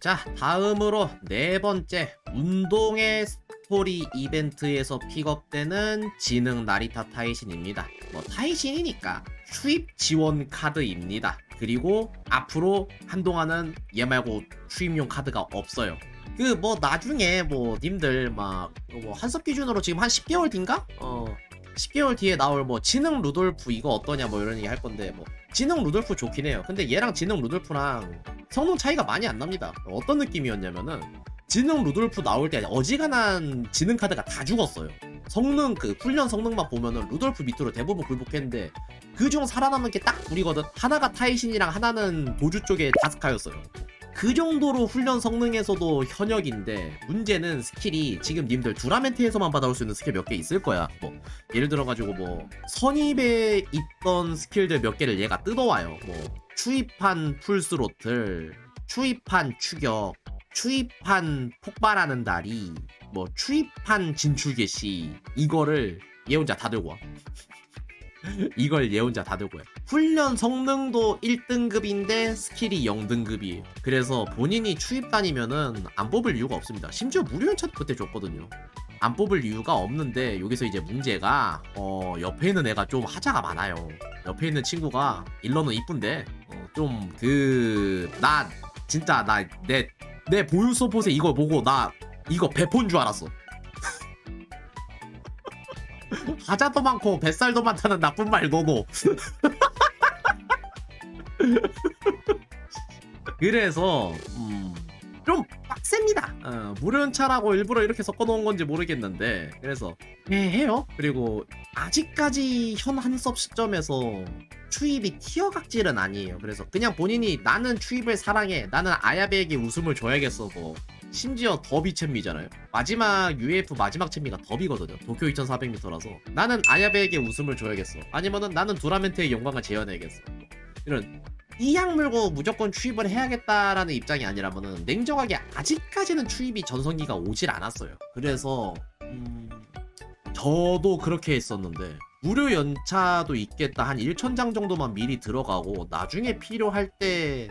자, 다음으로 네 번째 운동의 스토리 이벤트에서 픽업되는 지능 나리타 타이신입니다. 뭐 타이신이니까 수입 지원 카드입니다. 그리고 앞으로 한동안은 얘 말고 수입용 카드가 없어요. 그 뭐 나중에 뭐 님들 막 뭐 한섭 기준으로 지금 한 10개월 뒤인가? 어 10개월 뒤에 나올 뭐 지능 루돌프 이거 어떠냐 뭐 이런 얘기 할 건데 뭐 지능 루돌프 좋긴 해요. 근데 얘랑 지능 루돌프랑 성능 차이가 많이 안 납니다. 어떤 느낌이었냐면은 지능 루돌프 나올 때 어지간한 지능 카드가 다 죽었어요. 성능 그 훈련 성능만 보면은 루돌프 밑으로 대부분 굴복했는데 그 중 살아남은 게 딱 둘이거든. 하나가 타이신이랑 하나는 도주 쪽에 다스카였어요. 그 정도로 훈련 성능에서도 현역인데 문제는 스킬이 지금 님들 두라멘트에서만 받아올 수 있는 스킬 몇 개 있을 거야. 뭐 예를 들어 가지고 뭐 선입에 있던 스킬들 몇 개를 얘가 뜯어와요. 뭐 추입한 풀스로틀, 추입한 추격, 추입한 폭발하는 다리, 뭐 추입한 진출 개시 이거를 얘 혼자 다 들고 와. 이걸 얘 혼자 다 들고 해. 훈련 성능도 1등급인데 스킬이 0등급이에요. 그래서 본인이 추입단이면은 안 뽑을 이유가 없습니다. 심지어 무료 연차도 그때 줬거든요. 안 뽑을 이유가 없는데 여기서 이제 문제가 어 옆에 있는 애가 좀 하자가 많아요. 옆에 있는 친구가 일러는 이쁜데 어, 좀 그 나 진짜 나 내 내 보유 서폿에 이거 보고 나 이거 배포인 줄 알았어. 하자도 많고 뱃살도 많다는 나쁜 말 너도. 그래서 음, 좀빡 셉니다. 어, 무련차라고 일부러 이렇게 섞어놓은 건지 모르겠는데 그래서 예, 해요. 그리고 아직까지 현 한섭 시점에서 추입이 티어 각질은 아니에요. 그래서 그냥 본인이 나는 추입을 사랑해. 나는 아야베에게 웃음을 줘야겠어. 뭐 심지어 더비 챔미잖아요. 마지막 UF 마지막 챔미가 더비거든요. 도쿄 2400m라서 나는 아야베에게 웃음을 줘야겠어. 아니면은 나는 두라멘트의 영광을 재현해야겠어. 이런 이약 물고 무조건 추입을 해야겠다라는 입장이 아니라면은 냉정하게 아직까지는 추입이 전성기가 오질 않았어요. 그래서 음, 저도 그렇게 했었는데 무료 연차도 있겠다 한 1천장 정도만 미리 들어가고 나중에 필요할 때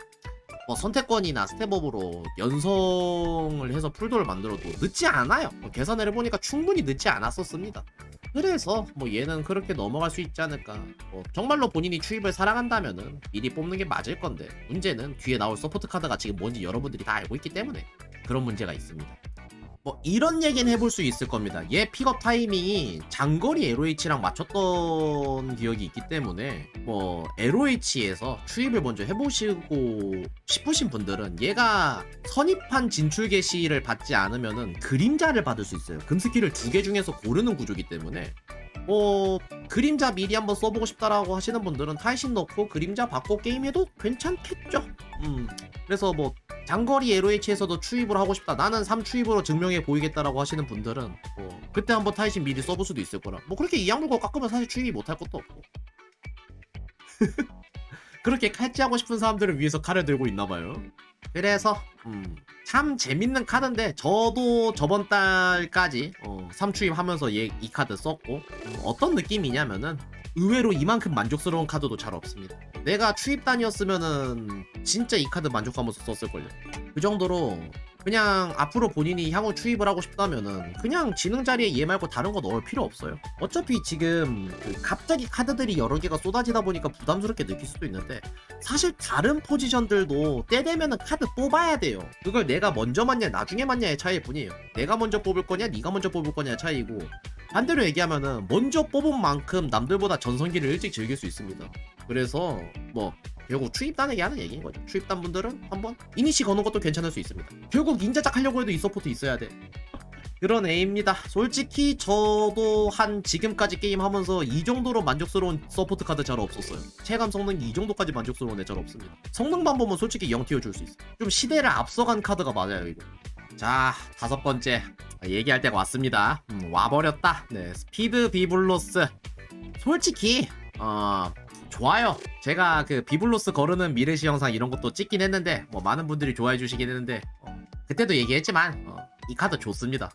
뭐 선택권이나 스텝업으로 연성을 해서 풀도를 만들어도 늦지 않아요. 뭐 계산을 해보니까 충분히 늦지 않았었습니다. 그래서 뭐 얘는 그렇게 넘어갈 수 있지 않을까. 뭐 정말로 본인이 추입을 사랑한다면은 미리 뽑는 게 맞을 건데 문제는 뒤에 나올 서포트 카드가 지금 뭔지 여러분들이 다 알고 있기 때문에 그런 문제가 있습니다. 뭐 이런 얘기는 해볼 수 있을 겁니다. 얘 픽업 타이밍이 장거리 LOH랑 맞췄던 기억이 있기 때문에 뭐 LOH에서 추입을 먼저 해보시고 싶으신 분들은 얘가 선입한 진출 개시를 받지 않으면은 그림자를 받을 수 있어요. 금스킬을 두 개 중에서 고르는 구조기 때문에 뭐 그림자 미리 한번 써보고 싶다라고 하시는 분들은 타이신 넣고 그림자 받고 게임해도 괜찮겠죠. 음 그래서 뭐 장거리 LOH에서도 추입을 하고 싶다. 나는 3추입으로 증명해 보이겠다라고 하시는 분들은 뭐 그때 한번 타이신 미리 써볼 수도 있을 거라. 뭐 그렇게 이양물고 깎으면 사실 추입이 못할 것도 없고. 그렇게 칼찌하고 싶은 사람들을 위해서 칼을 들고 있나 봐요. 그래서 음, 참 재밌는 카드인데 저도 저번 달까지 어, 3추입 하면서 얘, 이 카드 썼고 음, 어떤 느낌이냐면은 의외로 이만큼 만족스러운 카드도 잘 없습니다. 내가 추입단이었으면은 진짜 이 카드 만족하면서 썼을걸요. 그 정도로 그냥 앞으로 본인이 향후 추입을 하고 싶다면은 그냥 지능 자리에 얘 말고 다른 거 넣을 필요 없어요. 어차피 지금 그 갑자기 카드들이 여러 개가 쏟아지다 보니까 부담스럽게 느낄 수도 있는데 사실 다른 포지션들도 때 되면은 카드 뽑아야 돼요. 그걸 내가 먼저 맞냐 나중에 맞냐의 차이일 뿐이에요. 내가 먼저 뽑을 거냐 네가 먼저 뽑을 거냐의 차이고 반대로 얘기하면은 먼저 뽑은 만큼 남들보다 전성기를 일찍 즐길 수 있습니다. 그래서 뭐 결국 추입단에게 하는 얘기인 거죠. 추입단 분들은 한번 이니시 거는 것도 괜찮을 수 있습니다. 결국 인자작 하려고 해도 이 서포트 있어야 돼. 그런 애입니다. 솔직히 저도 한 지금까지 게임 하면서 이 정도로 만족스러운 서포트 카드 잘 없었어요. 체감 성능이 이 정도까지 만족스러운 애 잘 없습니다. 성능만 보면 솔직히 0 띄워줄 수 있어. 좀 시대를 앞서간 카드가 맞아요, 이거. 자, 다섯 번째. 얘기할 때가 왔습니다. 음, 와버렸다. 네, 스피드 비블로스. 솔직히, 어, 좋아요. 제가 그 비블로스 거르는 미르시 영상 이런 것도 찍긴 했는데, 뭐, 많은 분들이 좋아해 주시긴 했는데, 어, 그때도 얘기했지만, 어, 이 카드 좋습니다.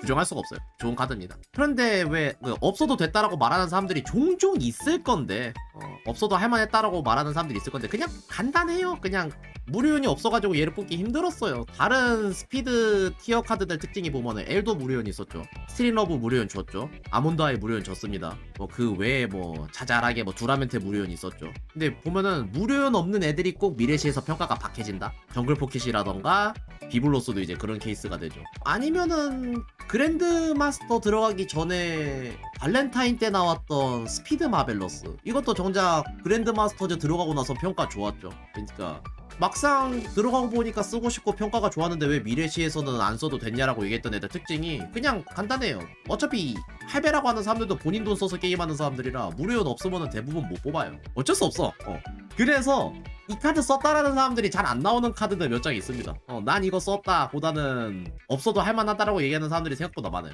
부정할 수가 없어요. 좋은 카드입니다. 그런데 왜 그 없어도 됐다라고 말하는 사람들이 종종 있을 건데 어, 없어도 할만했다라고 말하는 사람들이 있을 건데 그냥 간단해요. 그냥 무료연이 없어가지고 얘를 뽑기 힘들었어요. 다른 스피드 티어 카드들 특징이 보면은 엘도 무료연 있었죠. 스트린러브 무료연 줬죠. 아몬드아이 무료연 줬습니다. 뭐 그 외에 뭐 자잘하게 뭐 두라멘트 무료연 있었죠. 근데 보면은 무료연 없는 애들이 꼭 미래시에서 평가가 박해진다. 정글 포켓이라던가 비블로스도 이제 그런 케이스가 되죠. 아니면은 그랜드 마스터 들어가기 전에 발렌타인 때 나왔던 스피드 마벨러스 이것도 정작 그랜드 마스터즈 들어가고 나서 평가 좋았죠. 그러니까 막상 들어가고 보니까 쓰고 싶고 평가가 좋았는데 왜 미래시에서는 안 써도 됐냐라고 얘기했던 애들 특징이 그냥 간단해요. 어차피 할배라고 하는 사람들도 본인 돈 써서 게임하는 사람들이라 무료연 없으면 대부분 못 뽑아요. 어쩔 수 없어. 어. 그래서 이 카드 썼다라는 사람들이 잘 안 나오는 카드들 몇 장 있습니다. 어, 난 이거 썼다 보다는 없어도 할만하다라고 얘기하는 사람들이 생각보다 많아요.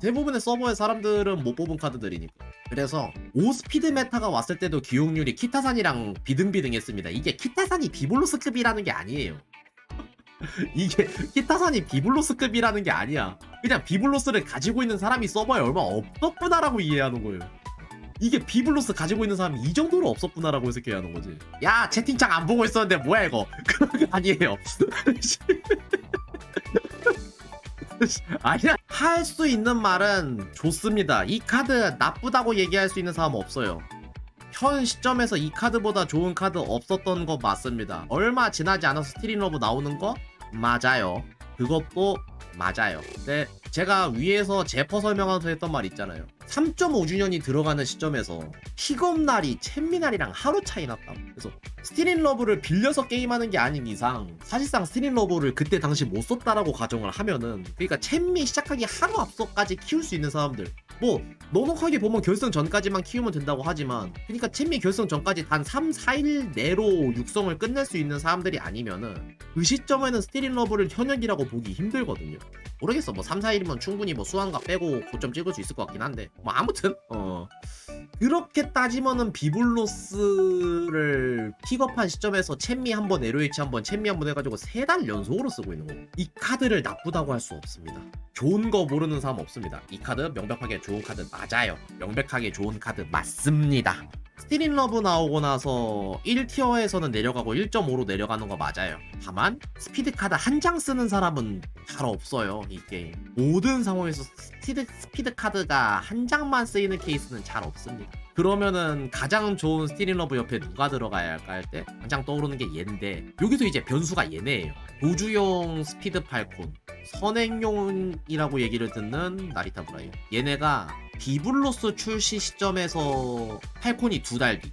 대, 부분의 서버의 사람들은 못 뽑은 카드들이니까. 그래서 5스피드 메타가 왔을 때도 기용률이 키타산이랑 비등비등했습니다. 이게 키타산이 비블로스급이라는 게 아니에요. 이게 키타산이 비블로스급이라는 게 아니야. 그냥 비블로스를 가지고 있는 사람이 서버에 얼마 없었구나라고 이해하는 거예요. 이게 비블로스 가지고 있는 사람이 이 정도로 없었구나라고 해석해야 하는 거지. 야 채팅창 안 보고 있었는데 뭐야 이거? 아니에요. 아니야 할 수 있는 말은 좋습니다. 이 카드 나쁘다고 얘기할 수 있는 사람 없어요. 현 시점에서 이 카드보다 좋은 카드 없었던 거 맞습니다. 얼마 지나지 않아서 스트리머브 나오는 거 맞아요. 그것도 맞아요. 근데 제가 위에서 제퍼 설명하면서 했던 말 있잖아요. 3.5주년이 들어가는 시점에서 픽업날이 챔미날이랑 하루 차이 났다. 그래서 스티린 러브를 빌려서 게임하는 게 아닌 이상 사실상 스티린 러브를 그때 당시 못 썼다라고 가정을 하면은 그러니까 챔미 시작하기 하루 앞서까지 키울 수 있는 사람들 뭐 넉넉하게 보면 결승 전까지만 키우면 된다고 하지만 그러니까 챔미 결승 전까지 단 3, 4일 내로 육성을 끝낼 수 있는 사람들이 아니면은 그 시점에는 스티린 러브를 현역이라고 보기 힘들거든요. 모르겠어 뭐 3, 4일이면 충분히 뭐 수완가 빼고 고점 찍을 수 있을 것 같긴 한데 뭐 아무튼 어 그렇게 따지면은 비블로스를 픽업한 시점에서 챔미 한 번 LOH 한 번 챔미 한 번 해가지고 세 달 연속으로 쓰고 있는 거고 이 카드를 나쁘다고 할 수 없습니다 좋은 거 모르는 사람 없습니다 이 카드 명백하게 좋은 카드 맞아요 명백하게 좋은 카드 맞습니다 스티린 러브 나오고 나서 1티어에서는 내려가고 1.5로 내려가는 거 맞아요. 다만 스피드 카드 한 장 쓰는 사람은 잘 없어요. 이 게임. 모든 상황에서 스피드, 스피드 카드가 한 장만 쓰이는 케이스는 잘 없습니다. 그러면은 가장 좋은 스티린 러브 옆에 누가 들어가야 할까 할 때 가장 떠오르는 게 얘인데 여기서 이제 변수가 얘네예요. 도주용 스피드 팔콘, 선행용이라고 얘기를 듣는 나리타 브라이어. 얘네가 비블로스 출시 시점에서 팔콘이 두 달 뒤.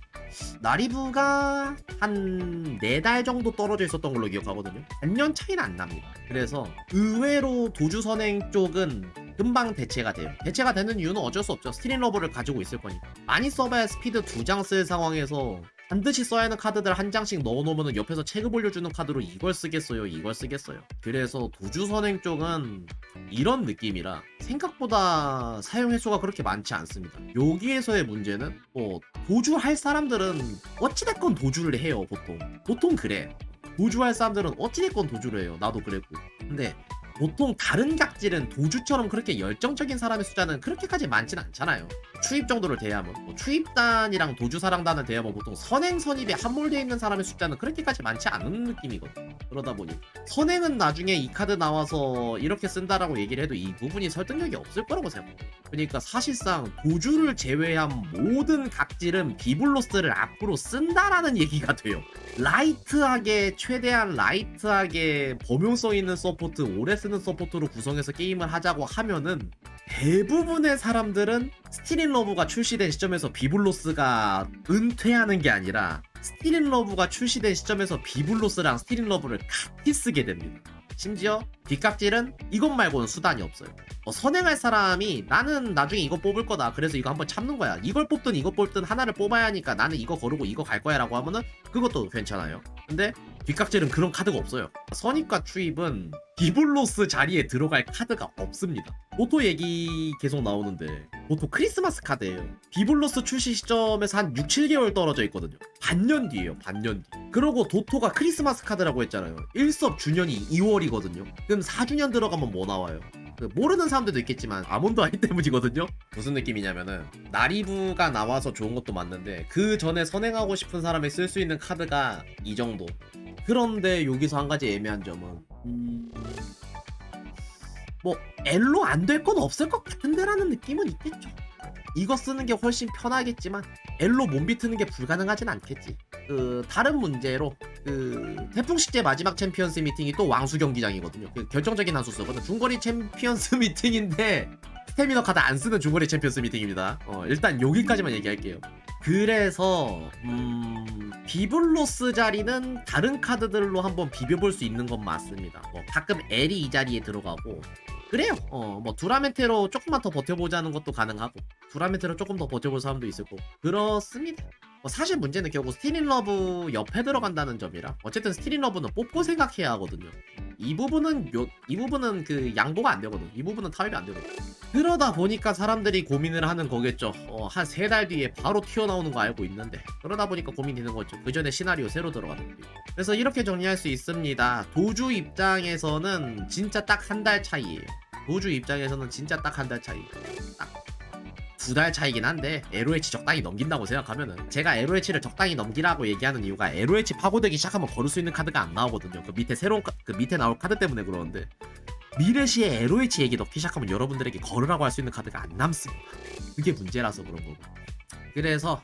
나리브가 한 네 달 정도 떨어져 있었던 걸로 기억하거든요. 반년 차이는 안 납니다. 그래서 의외로 도주 선행 쪽은 금방 대체가 돼요. 대체가 되는 이유는 어쩔 수 없죠. 스트린 러버를 가지고 있을 거니까. 많이 써봐야 스피드 두 장 쓸 상황에서 반드시 써야 하는 카드들 한 장씩 넣어놓으면 옆에서 체급 올려주는 카드로 이걸 쓰겠어요, 이걸 쓰겠어요. 그래서 도주 선행 쪽은 이런 느낌이라 생각보다 사용 횟수가 그렇게 많지 않습니다. 여기에서의 문제는 뭐 도주할 사람들은 어찌됐건 도주를 해요, 보통. 보통 그래. 도주할 사람들은 어찌됐건 도주를 해요. 나도 그랬고. 근데 보통 다른 각질은 도주처럼 그렇게 열정적인 사람의 숫자는 그렇게까지 많진 않잖아요. 추입 정도를 대하면 뭐 추입단이랑 도주사랑단을 대하면 보통 선행 선입에 함몰되어 있는 사람의 숫자는 그렇게까지 많지 않은 느낌이거든. 그러다 보니 선행은 나중에 이 카드 나와서 이렇게 쓴다라고 얘기를 해도 이 부분이 설득력이 없을 거라고 생각해요. 그러니까 사실상 도주를 제외한 모든 각질은 비블로스를 앞으로 쓴다라는 얘기가 돼요. 라이트하게 최대한 라이트하게 범용성 있는 서포트 오래 쓰는 서포트로 구성해서 게임을 하자고 하면은 대부분의 사람들은 스티린 러브가 출시된 시점에서 비블로스가 은퇴하는 게 아니라 스티린 러브가 출시된 시점에서 비블로스랑 스티린 러브를 같이 쓰게 됩니다. 심지어 뒷각질은 이것 말고는 수단이 없어요. 어, 선행할 사람이 나는 나중에 이거 뽑을 거다. 그래서 이거 한번 참는 거야. 이걸 뽑든 이거 뽑든 하나를 뽑아야 하니까 나는 이거 거르고 이거 갈 거야 라고 하면은 그것도 괜찮아요. 근데 뒷각질은 그런 카드가 없어요. 선입과 추입은 비블로스 자리에 들어갈 카드가 없습니다. 오토 얘기 계속 나오는데 보통 크리스마스 카드예요. 비블로스 출시 시점에서 한 6, 7개월 떨어져 있거든요. 반년 뒤에요. 반년 뒤. 그러고 도토가 크리스마스 카드라고 했잖아요. 1섭 주년이 2월이거든요. 그럼 4주년 들어가면 뭐 나와요? 그 모르는 사람들도 있겠지만 아몬드 아이 때문이거든요. 무슨 느낌이냐면은 나리부가 나와서 좋은 것도 맞는데 그 전에 선행하고 싶은 사람이 쓸 수 있는 카드가 이 정도. 그런데 여기서 한 가지 애매한 점은 음, 뭐 엘로 안 될 건 없을 것 같은데라는 느낌은 있겠죠. 이거 쓰는 게 훨씬 편하겠지만 엘로 몸 비 트는 게 불가능하진 않겠지. 그 다른 문제로 그 태풍 식제 마지막 챔피언스 미팅이 또 왕수 경기장이거든요. 그 결정적인 한수 쓰거든. 중거리 챔피언스 미팅인데 스태미너 카드 안 쓰는 중거리 챔피언스 미팅입니다. 어, 일단 여기까지만 얘기할게요. 그래서 음, 비블로스 자리는 다른 카드들로 한번 비벼볼 수 있는 건 맞습니다. 뭐 가끔 L이 이 자리에 들어가고 그래요. 어, 뭐 두라멘테로 조금만 더 버텨보자는 것도 가능하고 두라멘테로 조금 더 버텨볼 사람도 있을 거고 그렇습니다. 뭐 사실 문제는 결국 스티린 러브 옆에 들어간다는 점이라 어쨌든 스티린 러브는 뽑고 생각해야 하거든요. 이 부분은 요, 이 부분은 그 양보가 안 되거든. 이 부분은 타협이 안 되거든. 그러다 보니까 사람들이 고민을 하는 거겠죠. 어, 한 세 달 뒤에 바로 튀어나오는 거 알고 있는데 그러다 보니까 고민되는 거죠. 그 전에 시나리오 새로 들어가는 거. 그래서 이렇게 정리할 수 있습니다. 도주 입장에서는 진짜 딱 한 달 차이예요. 도주 입장에서는 진짜 딱 한 달 차이. 딱. 두 달 차이긴 한데 LOH 적당히 넘긴다고 생각하면은 제가 LOH를 적당히 넘기라고 얘기하는 이유가 LOH 파고들기 시작하면 걸을 수 있는 카드가 안 나오거든요. 그 밑에 새로운 카, 그 밑에 나올 카드 때문에 그러는데 미래시에 LOH 얘기 넣기 시작하면 여러분들에게 걸으라고 할 수 있는 카드가 안 남습니다. 그게 문제라서 그런 거고. 그래서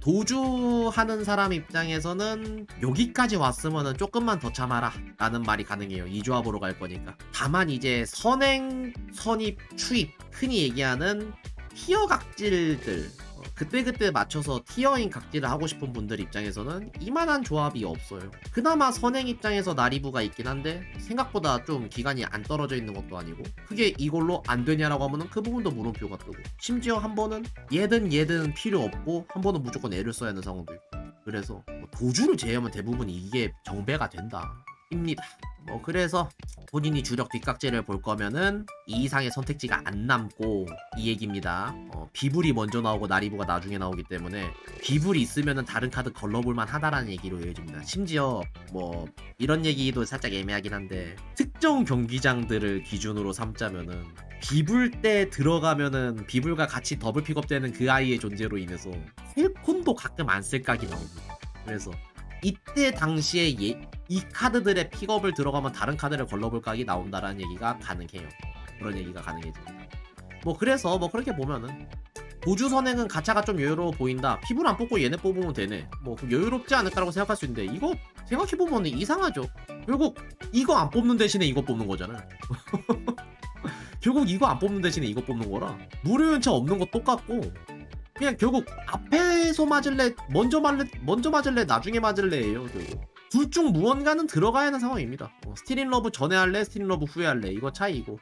도주하는 사람 입장에서는 여기까지 왔으면은 조금만 더 참아라 라는 말이 가능해요 이 조합으로 갈 거니까 다만 이제 선행 선입 추입 흔히 얘기하는 티어 각질들 어, 그때그때 맞춰서 티어인 각질을 하고 싶은 분들 입장에서는 이만한 조합이 없어요. 그나마 선행 입장에서 나리부가 있긴 한데 생각보다 좀 기간이 안 떨어져 있는 것도 아니고 그게 이걸로 안 되냐라고 하면은 그 부분도 물음표가 뜨고 심지어 한 번은 얘든 얘든 필요 없고 한 번은 무조건 애를 써야 하는 상황도 있고. 그래서 뭐 도주를 제외하면 대부분 이게 정배가 된다 입니다 뭐 그래서 본인이 주력 뒷각질을 볼 거면은 이 이상의 선택지가 안 남고 이 얘기입니다. 어, 비불이 먼저 나오고 나리부가 나중에 나오기 때문에 비불이 있으면은 다른 카드 걸러볼만 하다라는 얘기로 이어집니다. 심지어 뭐 이런 얘기도 살짝 애매하긴 한데 특정 경기장들을 기준으로 삼자면은 비불 때 들어가면은 비불과 같이 더블 픽업되는 그 아이의 존재로 인해서 헬콘도 가끔 안 쓸 각이 나옵니다. 그래서 이때 당시에 예, 이 카드들의 픽업을 들어가면 다른 카드를 걸러볼 각이 나온다라는 얘기가 가능해요. 그런 얘기가 가능해집니다. 뭐 그래서 뭐 그렇게 보면은 보주 선행은 가차가 좀 여유로워 보인다. 피부를 안 뽑고 얘네 뽑으면 되네. 뭐 여유롭지 않을까라고 생각할 수 있는데 이거 생각해 보면 이상하죠. 결국 이거 안 뽑는 대신에 이거 뽑는 거잖아. 결국 이거 안 뽑는 대신에 이거 뽑는 거라 무료 연차 없는 거 똑같고 그냥 결국 앞에서 맞을래 먼저 맞을래 먼저 맞을래 나중에 맞을래예요 결국. 둘 중 무언가는 들어가야 하는 상황입니다. 어, 스티린 러브 전에 할래 스티린 러브 후에 할래 이거 차이고.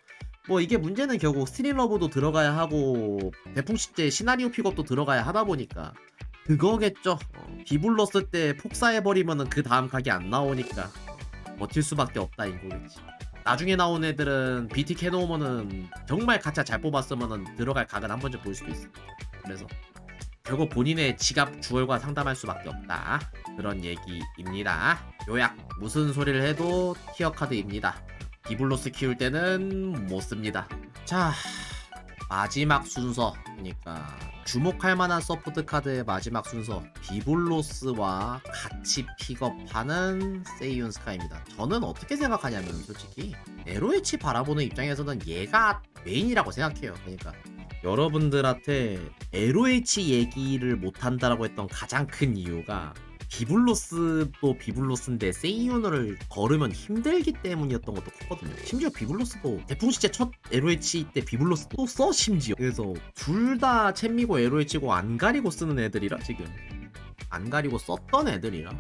뭐 이게 문제는 결국 스티린 러브도 들어가야 하고 대풍식제 시나리오 픽업도 들어가야 하다 보니까. 그거겠죠. 어, 비블러스 때 폭사해버리면은 그 다음 각이 안 나오니까. 어, 버틸 수밖에 없다 이거겠지 나중에 나온 애들은 BT 해놓으면은 정말 가차 잘 뽑았으면은 들어갈 각은 한 번쯤 볼 수도 있어. 그래서 결국 본인의 지갑 주얼과 상담할 수밖에 없다. 그런 얘기입니다. 요약 무슨 소리를 해도 티어 카드입니다. 디블로스 키울 때는 못 씁니다. 자 마지막 순서. 그러니까 주목할 만한 서포트 카드의 마지막 순서. 비블로스와 같이 픽업하는 세이윤 스카입니다. 저는 어떻게 생각하냐면 솔직히 LOH 바라보는 입장에서는 얘가 메인이라고 생각해요. 그러니까 여러분들한테 LOH 얘기를 못한다라고 했던 가장 큰 이유가 비블로스도 비블로스인데 세이윤을 걸으면 힘들기 때문이었던 것도 컸거든요. 심지어 비블로스도 대풍시제 첫 LOH 때 비블로스도 써 심지어. 그래서 둘 다 챔미고 LOH고 안 가리고 쓰는 애들이라 지금 안 가리고 썼던 애들이라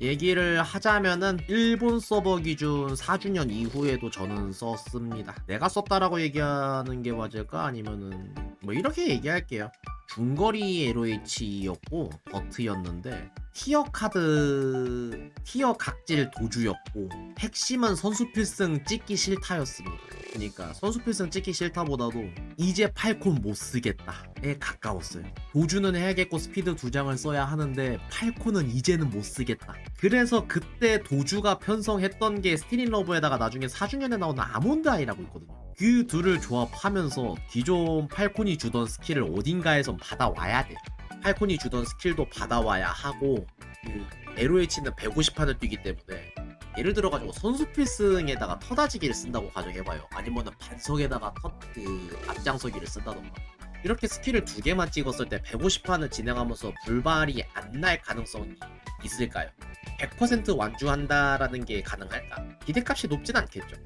얘기를 하자면은 일본 서버 기준 4주년 이후에도 저는 썼습니다. 내가 썼다라고 얘기하는 게 맞을까? 아니면은 뭐 이렇게 얘기할게요. 중거리 LOH였고 버트였는데 티어 카드 티어 각질 도주였고 핵심은 선수 필승 찍기 싫다였습니다. 그러니까 선수 필승 찍기 싫다보다도 이제 팔콘 못 쓰겠다에 가까웠어요. 도주는 해야겠고 스피드 두 장을 써야 하는데 팔콘은 이제는 못 쓰겠다. 그래서 그때 도주가 편성했던 게 스티린 러브에다가 나중에 4주년에 나오는 아몬드 아이라고 있거든요. 그 둘을 조합하면서 기존 팔콘이 주던 스킬을 어딘가에선 받아와야 돼. 팔콘이 주던 스킬도 받아와야 하고 그 LOH는 150판을 뛰기 때문에 예를 들어가지고 선수 필승에다가 터다지기를 쓴다고 가정해봐요. 아니면은 반석에다가 터 그 앞장서기를 쓴다던가. 이렇게 스킬을 두 개만 찍었을 때 150판을 진행하면서 불발이 안 날 가능성이 있을까요? 100% 완주한다라는 게 가능할까? 기대값이 높진 않겠죠.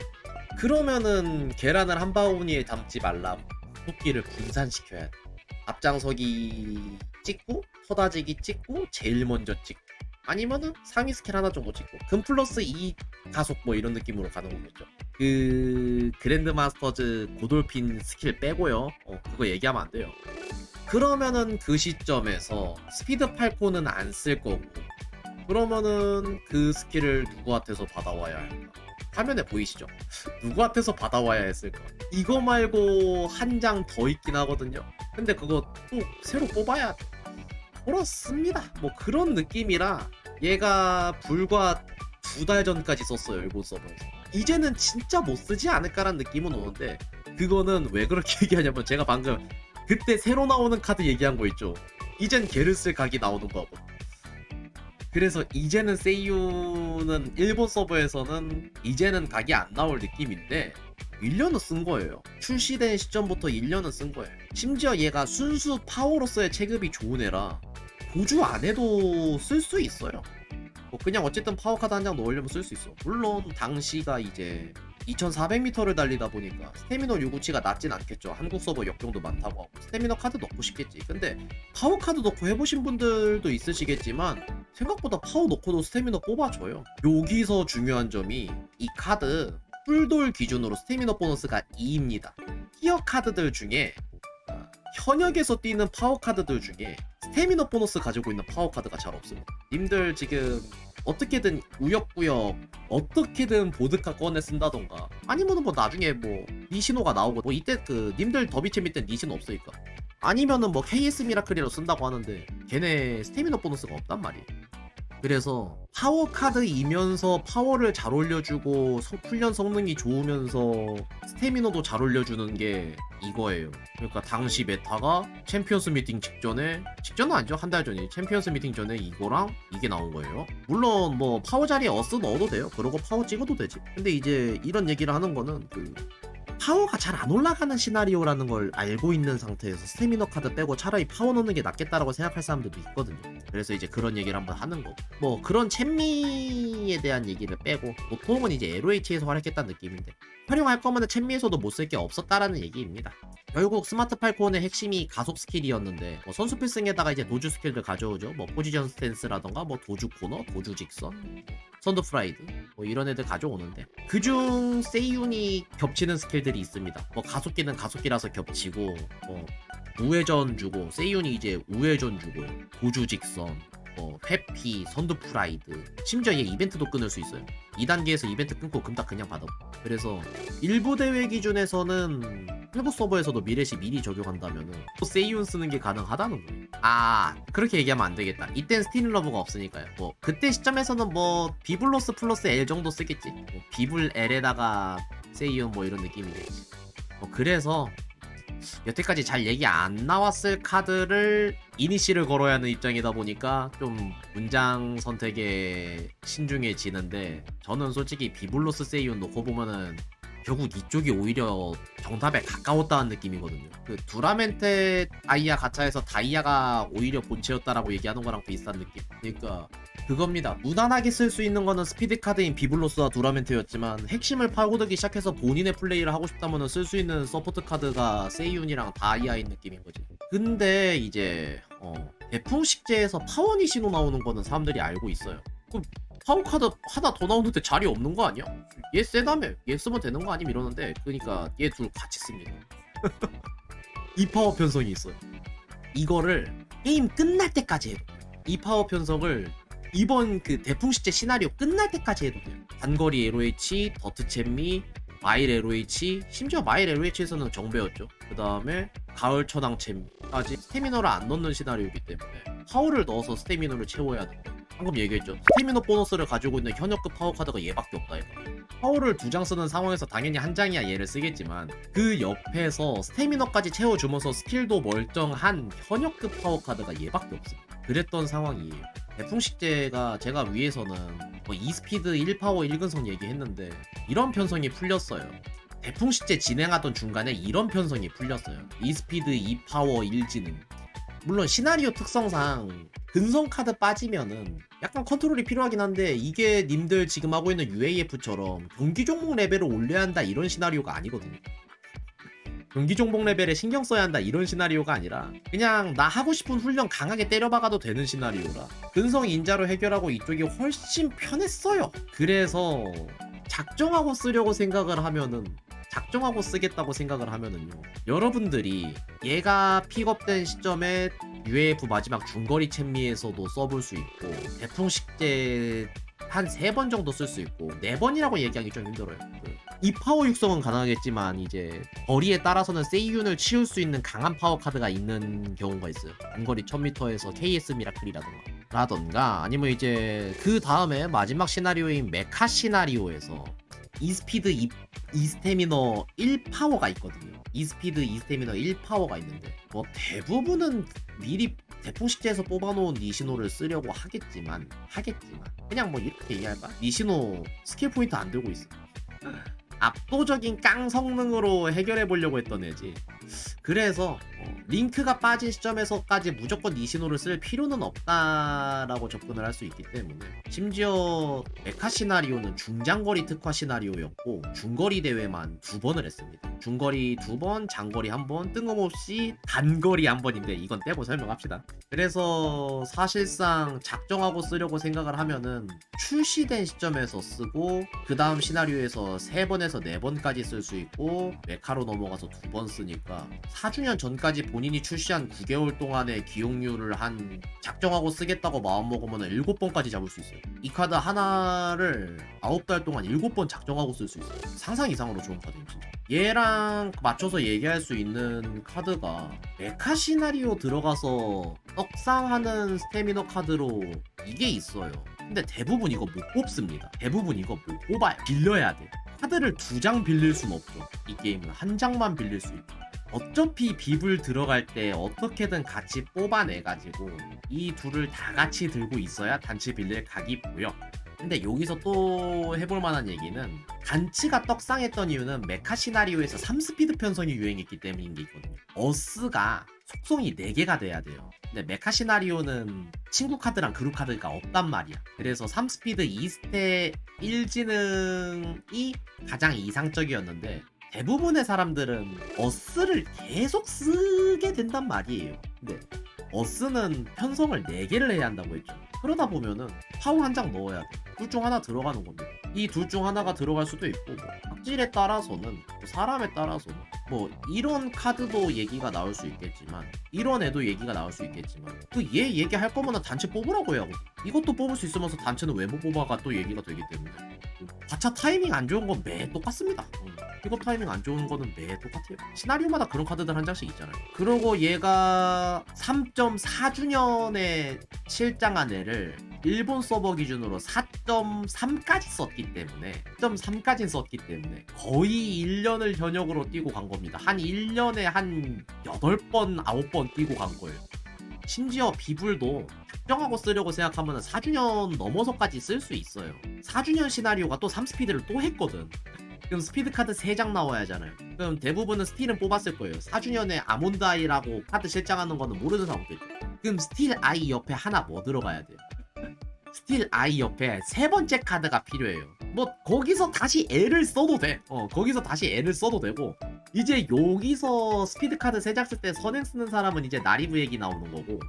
그러면은 계란을 한 바구니에 담지 말라고 토끼를 분산시켜야 돼. 앞장서기 찍고 터다지기 찍고 제일 먼저 찍고 아니면은 상위 스킬 하나 정도 찍고 금 플러스 2 가속 뭐 이런 느낌으로 가는 거겠죠. 그 그랜드 마스터즈 고돌핀 스킬 빼고요. 어, 그거 얘기하면 안 돼요. 그러면은 그 시점에서 스피드 팔코는 안쓸 거고 그러면은 그 스킬을 누구한테서 받아와야 할까? 화면에 보이시죠? 누구한테서 받아와야 했을까? 이거 말고 한 장 더 있긴 하거든요. 근데 그거 또 새로 뽑아야 돼. 그렇습니다. 뭐 그런 느낌이라 얘가 불과 두 달 전까지 썼어요 일본 서버에서. 이제는 진짜 못 쓰지 않을까라는 느낌은 오는데 그거는 왜 그렇게 얘기하냐면 제가 방금 그때 새로 나오는 카드 얘기한 거 있죠. 이젠 걔를 쓸 각이 나오는 거고. 그래서 이제는 세이유는 일본 서버에서는 이제는 각이 안 나올 느낌인데 1년은 쓴 거예요. 출시된 시점부터 1년은 쓴 거예요. 심지어 얘가 순수 파워로서의 체급이 좋은 애라 보주 안 해도 쓸 수 있어요. 뭐 그냥 어쨌든 파워 카드 한 장 넣으려면 쓸 수 있어. 물론 당시가 이제 2400m를 달리다 보니까 스태미너 요구치가 낮진 않겠죠. 한국 서버 역경도 많다고 하고 스태미너 카드 넣고 싶겠지. 근데 파워 카드 넣고 해보신 분들도 있으시겠지만 생각보다 파워 넣고도 스태미너 뽑아줘요. 여기서 중요한 점이 이 카드 풀돌 기준으로 스태미너 보너스가 2입니다. 티어 카드들 중에 아, 현역에서 뛰는 파워 카드들 중에 스태미너 보너스 가지고 있는 파워 카드가 잘 없습니다. 님들 지금 어떻게든 우역부역 어떻게든 보드카 꺼내 쓴다던가 아니면은 뭐 나중에 뭐 니시노가 나오고 뭐 이때 그 님들 더비 챔이 때 니시노 없으니까 아니면은 뭐 KS 미라클이라고 쓴다고 하는데 걔네 스태미너 보너스가 없단 말이에요. 그래서 파워 카드이면서 파워를 잘 올려주고 성- 훈련 성능이 좋으면서 스태미너도 잘 올려주는 게 이거예요. 그러니까 당시 메타가 챔피언스 미팅 직전에 직전은 아니죠 한 달 전이 챔피언스 미팅 전에 이거랑 이게 나온 거예요. 물론 뭐 파워 자리에 어스 넣어도 돼요. 그러고 파워 찍어도 되지. 근데 이제 이런 얘기를 하는 거는 그 파워가 잘 안 올라가는 시나리오라는 걸 알고 있는 상태에서 스태미너 카드 빼고 차라리 파워 넣는 게 낫겠다라고 생각할 사람들도 있거든요. 그래서 이제 그런 얘기를 한번 하는 거고. 뭐 그런 챔미에 대한 얘기를 빼고 보통은 이제 LOH에서 활약했다는 느낌인데 활용할 거면 챔미에서도 못 쓸 게 없었다라는 얘기입니다. 결국 스마트 팔콘의 핵심이 가속 스킬이었는데 뭐 선수 필승에다가 이제 도주 스킬들 가져오죠. 뭐 포지션 스탠스라던가 뭐 도주 코너, 도주 직선, 선드 프라이드 뭐 이런 애들 가져오는데 그중 세이윤이 겹치는 스킬들이 있습니다. 뭐 가속기는 가속기라서 겹치고 뭐 우회전 주고 세이윤이 이제 우회전 주고 도주 직선 뭐 회피, 선두 프라이드 심지어 얘 이벤트도 끊을 수 있어요 2단계에서 이벤트 끊고 금딱 그냥 받아 그래서 일부 대회 기준에서는 일부 서버에서도 미래시 미리 적용한다면은 또 세이윤 쓰는 게 가능하다는 거예요. 아 그렇게 얘기하면 안 되겠다. 이땐 스티는 러브가 없으니까요. 뭐 그때 시점에서는 뭐 비블로스 플러스 L 정도 쓰겠지. 뭐 비블 L에다가 세이윤 뭐 이런 느낌이겠지. 뭐 그래서 여태까지 잘 얘기 안 나왔을 카드를 이니시를 걸어야 하는 입장이다 보니까 좀 문장 선택에 신중해지는데 저는 솔직히 비블로스 세이온 놓고 보면은 결국 이쪽이 오히려 정답에 가까웠다는 느낌이거든요. 그 두라멘테 다이아 가차에서 다이아가 오히려 본체였다라고 얘기하는 거랑 비슷한 느낌. 그러니까 그겁니다. 무난하게 쓸 수 있는 거는 스피드 카드인 비블로스와 두라멘트였지만 핵심을 파고들기 시작해서 본인의 플레이를 하고 싶다면 쓸 수 있는 서포트 카드가 세이윤이랑 다이아인 느낌인 거지. 근데 이제 어, 대풍식제에서 파워니시노 나오는 거는 사람들이 알고 있어요. 그럼 파워 카드 하나 더 나오는데 자리 없는 거 아니야? 얘 세다며 얘 쓰면 되는 거 아님 이러는데 그러니까 얘 둘 같이 씁니다. 이 파워 편성이 있어요. 이거를 게임 끝날 때까지 해도 이 파워 편성을 이번 그 대풍시제 시나리오 끝날 때까지 해도 돼요. 단거리 LOH, 더트 챔미, 마일 LOH, 심지어 마일 LOH에서는 정배였죠. 그 다음에 가을 천왕 챔까지 스태미너를 안 넣는 시나리오이기 때문에 파워를 넣어서 스태미너를 채워야 돼. 방금 얘기했죠. 스태미너 보너스를 가지고 있는 현역급 파워 카드가 얘밖에 없다 이거. 파워를 두 장 쓰는 상황에서 당연히 한 장이야 얘를 쓰겠지만 그 옆에서 스태미너까지 채워주면서 스킬도 멀쩡한 현역급 파워 카드가 얘밖에 없습니다. 그랬던 상황이에요. 대풍식제가 제가 위에서는 뭐 2스피드 1파워 1근성 얘기했는데 이런 편성이 풀렸어요. 대풍식제 진행하던 중간에 이런 편성이 풀렸어요. 2스피드 2파워 1지능. 물론 시나리오 특성상 근성 카드 빠지면은 약간 컨트롤이 필요하긴 한데 이게 님들 지금 하고 있는 UAF처럼 경기 종목 레벨을 올려야 한다 이런 시나리오가 아니거든요. 경기 종목 레벨에 신경 써야 한다 이런 시나리오가 아니라 그냥 나 하고 싶은 훈련 강하게 때려박아도 되는 시나리오라 근성 인자로 해결하고 이쪽이 훨씬 편했어요. 그래서 작정하고 쓰려고 생각을 하면은 작정하고 쓰겠다고 생각을 하면은요. 여러분들이 얘가 픽업된 시점에 UAF 마지막 중거리 챔미에서도 써볼 수 있고 대풍식제 한세 번 정도 쓸 수 있고 네 번이라고 얘기하기 좀 힘들어요. 그이 파워 육성은 가능하겠지만 이제 거리에 따라서는 세이윤을 치울 수 있는 강한 파워 카드가 있는 경우가 있어요. 단거리 1000m에서 KS 미라클이라던가 라던가 아니면 이제 그 다음에 마지막 시나리오인 메카 시나리오에서 이스피드 2, 이스테미너 1파워가 있거든요. 이스피드 이스테미너 1파워가 있는데 뭐 대부분은 미리 대풍식제에서 뽑아놓은 니시노를 쓰려고 하겠지만 하겠지만 그냥 뭐 이렇게 얘기할까? 니시노 스킬 포인트 안 들고 있어. 압도적인 깡 성능으로 해결해 보려고 했던 애지. 그래서 어, 링크가 빠진 시점에서까지 무조건 니시노를 쓸 필요는 없다라고 접근을 할 수 있기 때문에 심지어 메카 시나리오는 중장거리 특화 시나리오였고 중거리 대회만 두 번을 했습니다. 중거리 두 번, 장거리 한 번, 뜬금없이 단거리 한 번인데 이건 떼고 설명합시다. 그래서 사실상 작정하고 쓰려고 생각을 하면은 출시된 시점에서 쓰고 그 다음 시나리오에서 세 번에서 네 번까지 쓸 수 있고 메카로 넘어가서 두 번 쓰니까 4주년 전까지 본인이 출시한 9개월 동안의 기용률을 한 작정하고 쓰겠다고 마음먹으면 7번까지 잡을 수 있어요. 이 카드 하나를 9달 동안 7번 작정하고 쓸 수 있어요. 상상 이상으로 좋은 진짜. 얘랑 맞춰서 얘기할 수 있는 카드가 메카 시나리오 들어가서 떡상하는 스태미너 카드로 이게 있어요. 근데 대부분 이거 못 뽑습니다. 대부분 이거 못 뽑아요. 빌려야 돼. 카드를 두 장 빌릴 순 없죠. 이 게임은 한 장만 빌릴 수 있고. 어차피 빕을 들어갈 때 어떻게든 같이 뽑아내가지고 이 둘을 다 같이 들고 있어야 단체 빌릴 각이 보여. 근데 여기서 또 해볼 만한 얘기는 단치가 떡상했던 이유는 메카 시나리오에서 3스피드 편성이 유행했기 때문인 게 있거든요. 어스가 속성이 4개가 돼야 돼요. 근데 메카 시나리오는 친구 카드랑 그룹 카드가 없단 말이야. 그래서 3스피드 2스테 1지능이 가장 이상적이었는데 대부분의 사람들은 어스를 계속 쓰게 된단 말이에요. 근데 어스는 편성을 4개를 해야 한다고 했죠. 그러다 보면은 파워 한장 넣어야 돼. 둘 중 하나 들어가는 겁니다. 이 둘 중 하나가 들어갈 수도 있고 뭐 악질에 따라서는 또 사람에 따라서 는뭐 이런 카드도 얘기가 나올 수 있겠지만 이런 애도 얘기가 나올 수 있겠지만 그 얘 얘기할 거면 단체 뽑으라고 해야 이것도 뽑을 수 있으면서 단체는 왜 못 뽑아가 또 얘기가 되기 때문에 가차 타이밍 안 좋은 건 매 똑같습니다. 음. 픽업 타이밍 안 좋은 거는 매 똑같아요. 시나리오마다 그런 카드들 한 장씩 있잖아요. 그러고 얘가 3.4주년에 실장한 애를 일본 서버 기준으로 4.3까지 썼기 때문에 4.3까지 썼기 때문에 거의 1년을 현역으로 뛰고 간 겁니다. 한 1년에 한 8번, 9번 뛰고 간 거예요. 심지어 비불도 작정하고 쓰려고 생각하면 4주년 넘어서까지 쓸 수 있어요. 4주년 시나리오가 또 3스피드를 또 했거든. 그럼 스피드 카드 3장 나와야 하잖아요. 그럼 대부분은 스틸은 뽑았을 거예요. 4주년에 아몬드 아이라고 카드 실장하는 거는 모르는 사람 없겠죠. 그럼 스틸 아이 옆에 하나 뭐 들어가야 돼요? 스틸 아이 옆에 세 번째 카드가 필요해요. 뭐 거기서 다시 L을 써도 돼. 어 거기서 다시 L을 써도 되고 이제 여기서 스피드 카드 세장 쓸 때 선행 쓰는 사람은 이제 나리브 얘기 나오는 거고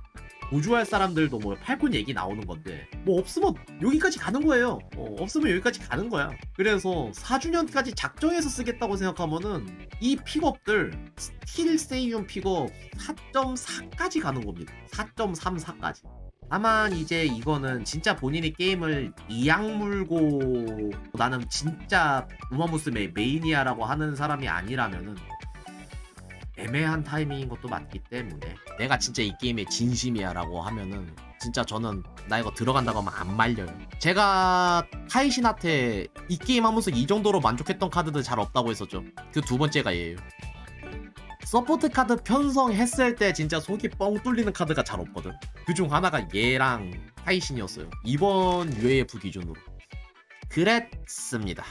보조할 사람들도 뭐 팔콘 얘기 나오는 건데 뭐 없으면 여기까지 가는 거예요. 어, 없으면 여기까지 가는 거야. 그래서 4주년까지 작정해서 쓰겠다고 생각하면은 이 픽업들 스틸 세이온 픽업 4.4까지 가는 겁니다. 4.34까지. 다만 이제 이거는 진짜 본인이 게임을 이악 물고 나는 진짜 우마무스메 메이니아라고 하는 사람이 아니라면은 애매한 타이밍인 것도 맞기 때문에 내가 진짜 이 게임에 진심이야라고 하면은 진짜 저는 나 이거 들어간다고 하면 안 말려요. 제가 카이신한테 이 게임 하면서 이 정도로 만족했던 카드들 잘 없다고 했었죠. 그 두 번째가 얘예요. 서포트 카드 편성했을 때 진짜 속이 뻥 뚫리는 카드가 잘 없거든. 그중 하나가 얘랑 카이신이었어요. 이번 UAF 기준으로. 그랬습니다.